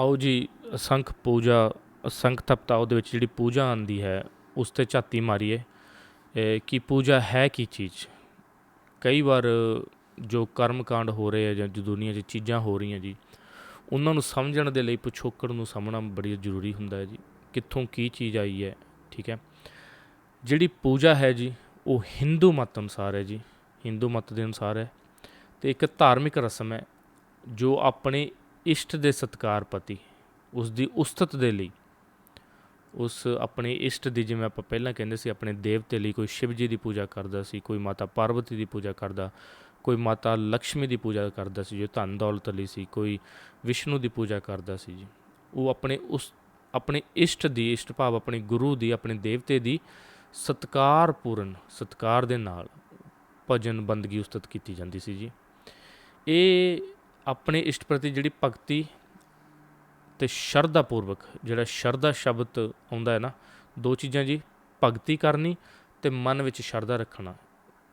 ਆਓ ਜੀ, ਅਸੰਖ ਪੂਜਾ, ਅਸੰਖ ਤਪਤਾ ਉਹਦੇ ਵਿੱਚ ਜਿਹੜੀ ਪੂਜਾ ਆਂਦੀ ਹੈ, ਉਸ ਤੇ ਝਾਤੀ ਮਾਰੀਏ। ਕਿ ਪੂਜਾ ਹੈ ਕੀ ਚੀਜ਼? ਕਈ ਵਾਰ ਜੋ ਕਰਮ ਕਾਂਡ ਹੋ ਰਹੇ ਆ ਜਾਂ ਦੁਨੀਆ 'ਚ ਚੀਜ਼ਾਂ ਹੋ ਰਹੀਆਂ ਜੀ, ਉਹਨਾਂ ਨੂੰ ਸਮਝਣ ਦੇ ਲਈ ਪਿਛੋਕੜ ਨੂੰ ਸਮਝਣਾ ਬੜੀ ਜ਼ਰੂਰੀ ਹੁੰਦਾ ਹੈ ਜੀ। ਕਿੱਥੋਂ ਕੀ ਚੀਜ਼ ਆਈ ਹੈ, ਠੀਕ ਹੈ? ਜਿਹੜੀ ਪੂਜਾ ਹੈ ਜੀ, ਉਹ ਹਿੰਦੂ ਮਤ ਅਨੁਸਾਰ ਹੈ ਜੀ, ਹਿੰਦੂ ਮਤ ਦੇ ਅਨੁਸਾਰ ਹੈ ਤੇ ਇੱਕ ਧਾਰਮਿਕ ਰਸਮ ਹੈ, ਜੋ ਆਪਣੇ ਇਸ਼ਟ ਦੇ ਸਤਕਾਰ ਪਤੀ ਉਸ ਦੀ ਉਸਤਤ ਦੇ ਲਈ। ਉਸ ਆਪਣੇ ਇਸ਼ਟ ਦੀ ਜਿਵੇਂ ਆਪਾਂ ਪਹਿਲਾਂ ਕਹਿੰਦੇ ਸੀ, ਆਪਣੇ ਦੇਵਤੇ ਲਈ ਕੋਈ ਸ਼ਿਵ ਜੀ ਦੀ ਪੂਜਾ ਕਰਦਾ ਸੀ, ਕੋਈ ਮਾਤਾ ਪਾਰਵਤੀ ਦੀ ਪੂਜਾ ਕਰਦਾ, ਕੋਈ ਮਾਤਾ ਲక్ష్ਮੀ ਦੀ ਪੂਜਾ ਕਰਦਾ ਸੀ, ਜੋ ਧਨ ਦੌਲਤ ਲਈ ਸੀ, ਕੋਈ ਵਿਸ਼ਨੂੰ ਦੀ ਪੂਜਾ ਕਰਦਾ ਸੀ ਜੀ। ਉਹ ਆਪਣੇ ਉਸ, ਆਪਣੇ ਇਸ਼ਟ ਦੀ, ਇਸ਼ਟ ਭਾਵ ਆਪਣੇ ਗੁਰੂ ਦੀ, ਆਪਣੇ ਦੇਵਤੇ ਦੀ ਸਤਕਾਰਪੂਰਨ ਸਤਕਾਰ ਦੇ ਨਾਲ ਭਜਨ ਬੰਦਗੀ ਉਸਤਤ ਕੀਤੀ ਜਾਂਦੀ ਸੀ ਜੀ। ਇਹ ਆਪਣੇ ਇਸ਼ਟ ਪ੍ਰਤੀ ਜਿਹੜੀ ਭਗਤੀ ਤੇ ਸ਼ਰਧਾ ਪੂਰਵਕ ਜਿਹੜਾ ਸ਼ਰਧਾ ਸ਼ਬਦ ਆਉਂਦਾ ਹੈ ਨਾ, ਦੋ ਚੀਜ਼ਾਂ ਜੀ, ਭਗਤੀ ਕਰਨੀ ਤੇ ਮਨ ਵਿੱਚ ਸ਼ਰਧਾ ਰੱਖਣਾ।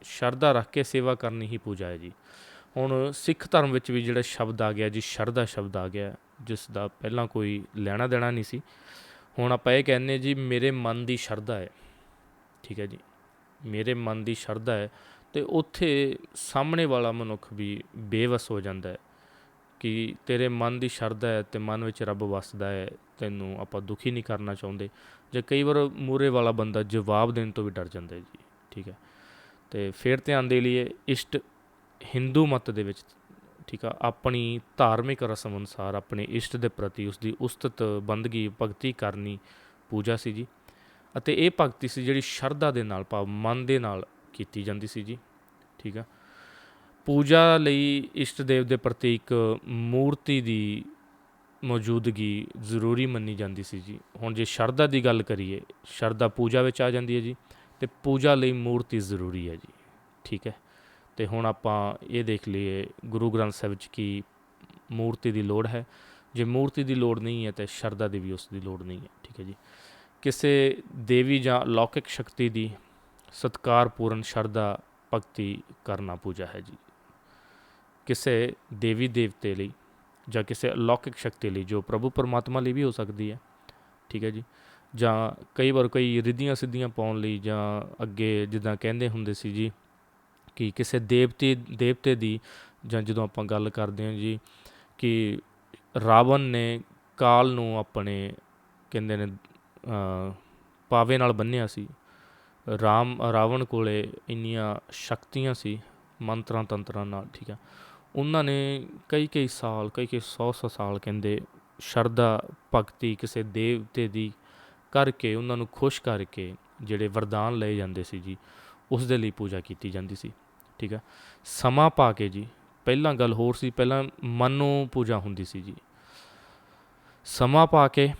ਸ਼ਰਧਾ ਰੱਖ ਕੇ ਸੇਵਾ ਕਰਨੀ ਹੀ ਪੂਜਾ ਹੈ ਜੀ। ਹੁਣ ਸਿੱਖ ਧਰਮ ਵਿੱਚ ਵੀ ਜਿਹੜਾ ਸ਼ਬਦ ਆ ਗਿਆ ਜੀ, ਸ਼ਰਧਾ ਸ਼ਬਦ ਆ ਗਿਆ, ਜਿਸ ਦਾ ਪਹਿਲਾਂ ਕੋਈ ਲੈਣਾ ਦੇਣਾ ਨਹੀਂ ਸੀ। ਹੁਣ ਆਪਾਂ ਇਹ ਕਹਿੰਨੇ ਜੀ, ਮੇਰੇ ਮਨ ਦੀ ਸ਼ਰਧਾ ਹੈ। ਠੀਕ ਹੈ ਜੀ। ਮੇਰੇ ਮਨ ਦੀ ਸ਼ਰਧਾ ਹੈ ਤੇ ਉੱਥੇ ਸਾਹਮਣੇ ਵਾਲਾ ਮਨੁੱਖ ਵੀ ਬੇਵਸ ਹੋ ਜਾਂਦਾ ਹੈ। ਕਿ ਤੇਰੇ ਮਨ ਦੀ ਸ਼ਰਧਾ ਹੈ ਤੇ ਮਨ ਵਿੱਚ ਰੱਬ ਵਸਦਾ ਹੈ, ਤੈਨੂੰ ਆਪਾਂ ਦੁਖੀ ਨਹੀਂ ਕਰਨਾ ਚਾਹੁੰਦੇ। ਜੇ ਕਈ ਵਾਰ ਮੂਰੇ ਵਾਲਾ ਬੰਦਾ ਜਵਾਬ ਦੇਣ ਤੋਂ ਵੀ ਡਰ ਜਾਂਦਾ ਹੈ ਜੀ, ਠੀਕ ਹੈ। ਤੇ ਫਿਰ ਧਿਆਨ ਦੇ ਲਈਏ, ਇਸ਼ਟ ਹਿੰਦੂ ਮਤ ਦੇ ਵਿੱਚ, ਠੀਕ ਆ, ਆਪਣੀ ਧਾਰਮਿਕ ਰਸਮ ਅਨੁਸਾਰ ਆਪਣੇ ਇਸ਼ਟ ਦੇ ਪ੍ਰਤੀ ਉਸ ਦੀ ਉਸਤਤ ਬੰਦਗੀ ਭਗਤੀ ਕਰਨੀ ਪੂਜਾ ਸੀ ਜੀ। ਅਤੇ ਇਹ ਭਗਤੀ ਸੀ ਜਿਹੜੀ ਸ਼ਰਧਾ ਦੇ ਨਾਲ ਭਾਵ ਮਨ ਦੇ ਨਾਲ ਕੀਤੀ ਜਾਂਦੀ ਸੀ ਜੀ, ਠੀਕ ਆ। ਪੂਜਾ ਲਈ ਇਸ਼ਟ ਦੇਵ ਦੇ ਪ੍ਰਤੀ ਇੱਕ ਮੂਰਤੀ ਦੀ ਮੌਜੂਦਗੀ ਜ਼ਰੂਰੀ ਮੰਨੀ ਜਾਂਦੀ ਸੀ ਜੀ। ਹੁਣ ਜੇ ਸ਼ਰਧਾ ਦੀ ਗੱਲ ਕਰੀਏ, ਸ਼ਰਧਾ ਪੂਜਾ ਵਿੱਚ ਆ ਜਾਂਦੀ ਹੈ ਜੀ ਤੇ ਪੂਜਾ ਲਈ ਮੂਰਤੀ ਜ਼ਰੂਰੀ ਹੈ ਜੀ, ਠੀਕ ਹੈ? ਤੇ ਹੁਣ ਆਪਾਂ ਇਹ ਦੇਖ ਲਈਏ ਗੁਰੂ ਗ੍ਰੰਥ ਸਾਹਿਬ ਵਿੱਚ ਕੀ ਮੂਰਤੀ ਦੀ ਲੋੜ ਹੈ। ਜੇ ਮੂਰਤੀ ਦੀ ਲੋੜ ਨਹੀਂ ਹੈ ਤੇ ਸ਼ਰਧਾ ਦੀ ਵੀ ਉਸ ਦੀ ਲੋੜ ਨਹੀਂ ਹੈ, ਠੀਕ ਹੈ ਜੀ। ਕਿਸੇ ਦੇਵੀ ਜਾਂ ਲੌਕਿਕ ਸ਼ਕਤੀ ਦੀ ਸਤਕਾਰਪੂਰਨ ਸ਼ਰਧਾ ਭਗਤੀ ਕਰਨਾ ਪੂਜਾ ਹੈ ਜੀ। ਕਿਸੇ ਦੇਵੀ ਦੇਵਤੇ ਲਈ ਜਾਂ ਕਿਸੇ ਅਲੌਕਿਕ ਸ਼ਕਤੀ ਲਈ, ਜੋ ਪ੍ਰਭੂ ਪਰਮਾਤਮਾ ਲਈ ਵੀ ਹੋ ਸਕਦੀ ਹੈ, ਠੀਕ ਹੈ ਜੀ? ਜਾਂ ਕਈ ਵਾਰ ਕਈ ਰਿੱਧੀਆਂ ਸਿੱਧੀਆਂ ਪਾਉਣ ਲਈ ਜਾਂ ਅੱਗੇ ਜਿੱਦਾਂ ਕਹਿੰਦੇ ਹੁੰਦੇ ਸੀ ਜੀ ਕਿ ਕਿਸੇ ਦੇਵਤੇ ਦੇਵਤੇ ਦੀ ਜਾਂ ਜਦੋਂ ਆਪਾਂ ਗੱਲ ਕਰਦੇ ਹਾਂ ਜੀ ਕਿ ਰਾਵਣ ਨੇ ਕਾਲ ਨੂੰ ਆਪਣੇ ਕਹਿੰਦੇ ਨੇ ਪਾਵੇ ਨਾਲ ਬੰਨਿਆ ਸੀ। ਰਾਮ, ਰਾਵਣ ਕੋਲੇ ਇੰਨੀਆਂ ਸ਼ਕਤੀਆਂ ਸੀ ਮੰਤਰਾਂ ਤੰਤਰਾਂ ਨਾਲ, ਠੀਕ ਆ ਉਹਨਾਂ ਨੇ ਕਈ ਕਈ ਸਾਲ, ਕਈ ਕਈ 100 100 ਸਾਲ ਕਹਿੰਦੇ ਸ਼ਰਧਾ, ਭਗਤੀ ਕਿਸੇ ਦੇਵਤੇ ਦੀ ਕਰਕੇ, ਉਹਨਾਂ ਨੂੰ ਖੁਸ਼ ਕਰਕੇ ਜਿਹੜੇ ਵਰਦਾਨ ਲਏ ਜਾਂਦੇ ਸੀ ਜੀ, ਉਸ ਦੇ ਲਈ ਪੂਜਾ ਕੀਤੀ ਜਾਂਦੀ ਸੀ। ਠੀਕ ਆ? ਸਮਾਂ ਪਾ ਕੇ ਜੀ, ਪਹਿਲਾਂ ਗੱਲ ਹੋਰ ਸੀ, ਪਹਿਲਾਂ ਮਨ ਪੂਜਾ ਹੁੰਦੀ ਸੀ ਜੀ। ਸਮਾਂ ਪਾ ਕੇ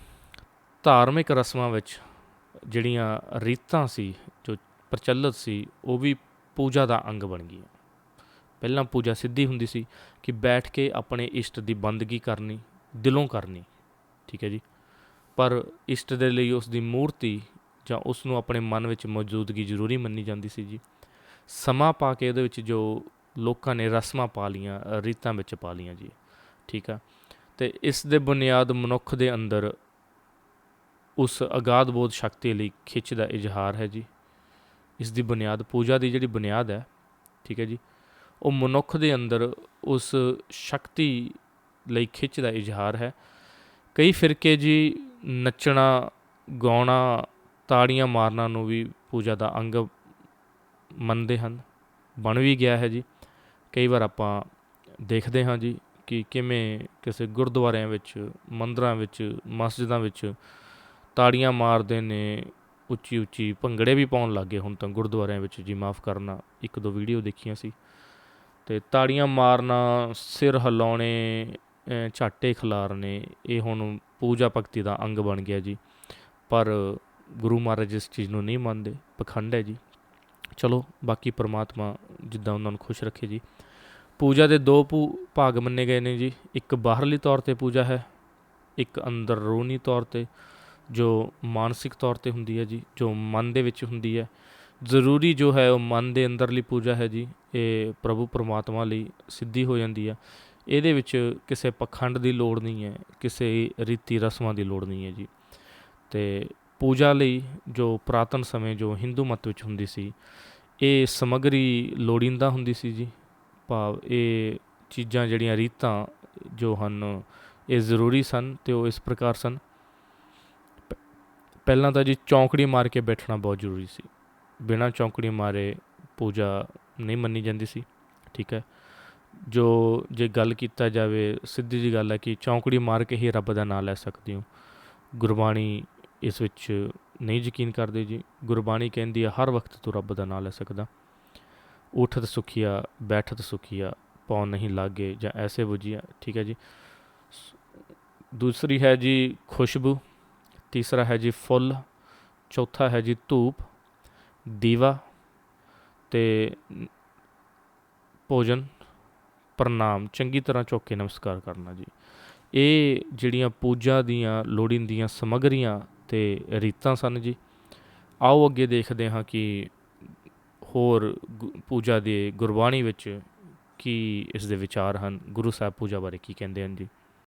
ਧਾਰਮਿਕ ਰਸਮਾਂ ਵਿੱਚ ਜਿਹੜੀਆਂ ਰੀਤਾਂ ਸੀ, ਜੋ ਪ੍ਰਚਲਿਤ ਸੀ, ਉਹ ਵੀ ਪੂਜਾ ਦਾ ਅੰਗ ਬਣ ਗਈਆਂ। ਪਹਿਲਾਂ ਪੂਜਾ ਸਿੱਧੀ ਹੁੰਦੀ ਸੀ ਕਿ ਬੈਠ ਕੇ ਆਪਣੇ ਇਸ਼ਟ ਦੀ ਬੰਦਗੀ ਕਰਨੀ, ਦਿਲੋਂ ਕਰਨੀ, ਠੀਕ ਹੈ ਜੀ। ਪਰ ਇਸ਼ਟ ਦੇ ਲਈ ਉਸ ਦੀ ਮੂਰਤੀ ਜਾਂ ਉਸ ਨੂੰ ਆਪਣੇ ਮਨ ਵਿੱਚ ਮੌਜੂਦਗੀ ਜ਼ਰੂਰੀ ਮੰਨੀ ਜਾਂਦੀ ਸੀ ਜੀ। ਸਮਾਂ ਪਾ ਕੇ ਉਹਦੇ ਵਿੱਚ ਜੋ ਲੋਕਾਂ ਨੇ ਰਸਮਾਂ ਪਾ ਲੀਆਂ, ਰੀਤਾਂ ਵਿੱਚ ਪਾ ਲੀਆਂ ਜੀ, ਠੀਕ ਆ। ਤੇ ਇਸ ਦੇ ਬੁਨਿਆਦ ਮਨੁੱਖ ਦੇ ਅੰਦਰ ਉਸ ਅਗਾਧ ਬੋਧ ਸ਼ਕਤੀ ਲਈ ਖਿੱਚ ਦਾ ਇਜ਼ਹਾਰ ਹੈ ਜੀ। ਇਸ ਦੀ ਬੁਨਿਆਦ, ਪੂਜਾ ਦੀ ਜਿਹੜੀ ਬੁਨਿਆਦ ਹੈ, ਠੀਕ ਹੈ ਜੀ ਉਹ ਮਨੁੱਖ ਦੇ ਅੰਦਰ ਉਸ ਸ਼ਕਤੀ ਲਈ ਖਿੱਚ ਦਾ ਇਜ਼ਹਾਰ ਹੈ। ਕਈ ਫਿਰਕੇ ਜੀ ਨੱਚਣਾ, ਗਾਉਣਾ, ਤਾੜੀਆਂ ਮਾਰਨਾ ਨੂੰ ਵੀ ਪੂਜਾ ਦਾ ਅੰਗ ਮੰਨਦੇ ਹਨ। ਬਣ ਵੀ ਗਿਆ ਹੈ ਜੀ। ਕਈ ਵਾਰ ਆਪਾਂ ਦੇਖਦੇ ਹਾਂ ਜੀ ਕਿ ਕਿਵੇਂ ਕਿਸੇ ਗੁਰਦੁਆਰਿਆਂ ਵਿੱਚ, ਮੰਦਰਾਂ ਵਿੱਚ, ਮਸਜਿਦਾਂ ਵਿੱਚ ਤਾੜੀਆਂ ਮਾਰਦੇ ਨੇ ਉੱਚੀ ਉੱਚੀ ਭੰਗੜੇ ਵੀ ਪਾਉਣ ਲੱਗੇ ਹੁਣ ਤਾਂ ਗੁਰਦੁਆਰਿਆਂ ਵਿੱਚ। ਜੀ ਮਾਫ ਕਰਨਾ, ਇੱਕ ਦੋ ਵੀਡੀਓ ਦੇਖੀਆਂ ਸੀ। ਤੇ ਤਾੜੀਆਂ ਮਾਰਨਾ, ਸਿਰ ਹਿਲਾਉਣੇ ਝਾਟੇ ਖਿਲਾਰਨੇ, ਇਹ ਹੁਣ ਪੂਜਾ ਭਗਤੀ ਦਾ ਅੰਗ ਬਣ ਗਿਆ ਜੀ। ਪਰ ਗੁਰੂ ਮਹਾਰਾਜ ਇਸ ਚੀਜ਼ ਨੂੰ ਨਹੀਂ ਮੰਨਦੇ, ਪਖੰਡ ਹੈ ਜੀ। ਚਲੋ, ਬਾਕੀ ਪ੍ਰਮਾਤਮਾ ਜਿੱਦਾਂ ਉਹਨਾਂ ਨੂੰ ਖੁਸ਼ ਰੱਖੇ ਜੀ। ਪੂਜਾ ਦੇ ਦੋ ਭਾਗ ਮੰਨੇ ਗਏ ਨੇ ਜੀ। ਇੱਕ ਬਾਹਰਲੀ ਤੌਰ ਤੇ ਪੂਜਾ ਹੈ, ਇੱਕ ਅੰਦਰੂਨੀ ਤੌਰ ਤੇ, ਜੋ ਮਾਨਸਿਕ ਤੌਰ ਤੇ ਹੁੰਦੀ ਹੈ ਜੀ, ਜੋ ਮਨ ਦੇ ਵਿੱਚ ਹੁੰਦੀ ਹੈ। ਜ਼ਰੂਰੀ ਜੋ ਹੈ ਉਹ ਮਨ ਦੇ ਅੰਦਰਲੀ ਪੂਜਾ ਹੈ ਜੀ, ਇਹ ਪ੍ਰਭੂ ਪਰਮਾਤਮਾ ਲਈ ਸਿੱਧੀ ਹੋ ਜਾਂਦੀ ਹੈ। ਇਹਦੇ ਵਿੱਚ ਕਿਸੇ ਪਖੰਡ ਦੀ ਲੋੜ ਨਹੀਂ ਹੈ, ਕਿਸੇ ਰੀਤੀ ਰਸਮਾਂ ਦੀ ਲੋੜ ਨਹੀਂ ਹੈ ਜੀ। ਤੇ ਪੂਜਾ ਲਈ ਜੋ ਪੁਰਾਤਨ ਸਮੇਂ ਜੋ ਹਿੰਦੂ ਮਤ ਵਿੱਚ ਹੁੰਦੀ ਸੀ, ਇਹ ਸਮੱਗਰੀ ਲੋੜੀਂਦਾ ਹੁੰਦੀ ਸੀ ਜੀ। ਭਾਵ ਇਹ ਚੀਜ਼ਾਂ ਜਿਹੜੀਆਂ ਰੀਤਾਂ ਜੋ ਹਨ, ਇਹ ਜ਼ਰੂਰੀ ਸਨ ਤੇ ਉਹ ਇਸ ਪ੍ਰਕਾਰ ਸਨ। ਪਹਿਲਾਂ ਤਾਂ ਜੀ ਚੌਂਕੜੀ ਮਾਰ ਕੇ ਬੈਠਣਾ ਬਹੁਤ ਜ਼ਰੂਰੀ ਸੀ। ਬਿਨਾਂ ਚੌਂਕੜੀ ਮਾਰੇ ਪੂਜਾ ਨਹੀਂ ਮੰਨੀ ਜਾਂਦੀ ਸੀ, ਠੀਕ ਹੈ। ਜੋ ਜੇ ਗੱਲ ਕੀਤਾ ਜਾਵੇ, ਸਿੱਧੀ ਜੀ ਗੱਲ ਹੈ ਕਿ ਚੌਂਕੜੀ ਮਾਰ ਕੇ ਹੀ ਰੱਬ ਦਾ ਨਾਮ ਲੈ ਸਕਦੇ ਹੋ। ਗੁਰਬਾਣੀ ਇਸ ਵਿੱਚ ਨਹੀਂ ਯਕੀਨ ਕਰਦੇ ਜੀ। ਗੁਰਬਾਣੀ ਕਹਿੰਦੀ ਹੈ, ਹਰ ਵਕਤ ਤੂੰ ਰੱਬ ਦਾ ਨਾਮ ਲੈ ਸਕਦਾ। ਉਠਤ ਸੁਖੀਆ ਬੈਠਤ ਸੁਖੀਆ ਪਉ ਨਹੀਂ ਲਾਗੇ ਜਾਂ ਐਸੇ ਬੁਝੀਆ। ਠੀਕ ਹੈ ਜੀ। ਸ- ਦੂਸਰੀ ਹੈ ਜੀ ਖੁਸ਼ਬੂ, ਤੀਸਰਾ ਹੈ ਜੀ ਫੁੱਲ, ਚੌਥਾ ਹੈ ਜੀ ਧੂਪ ਦੀਵਾ ਤੇ ਭੋਜਨ, ਪ੍ਰਣਾਮ, ਚੰਗੀ ਤਰ੍ਹਾਂ ਝੁੱਕ ਕੇ ਨਮਸਕਾਰ ਕਰਨਾ ਜੀ। ਇਹ ਜਿਹੜੀਆਂ ਪੂਜਾ ਦੀਆਂ ਲੋੜੀਂਦੀਆਂ ਸਮੱਗਰੀਆਂ ਤੇ ਰੀਤਾਂ ਸਨ ਜੀ, ਆਓ ਅੱਗੇ ਦੇਖਦੇ ਹਾਂ ਕਿ ਹੋਰ ਗੁ- ਪੂਜਾ ਦੇ ਗੁਰਬਾਣੀ ਵਿੱਚ ਕੀ ਇਸ ਦੇ ਵਿਚਾਰ ਹਨ, ਗੁਰੂ ਸਾਹਿਬ ਪੂਜਾ ਬਾਰੇ ਕੀ ਕਹਿੰਦੇ ਹਨ ਜੀ?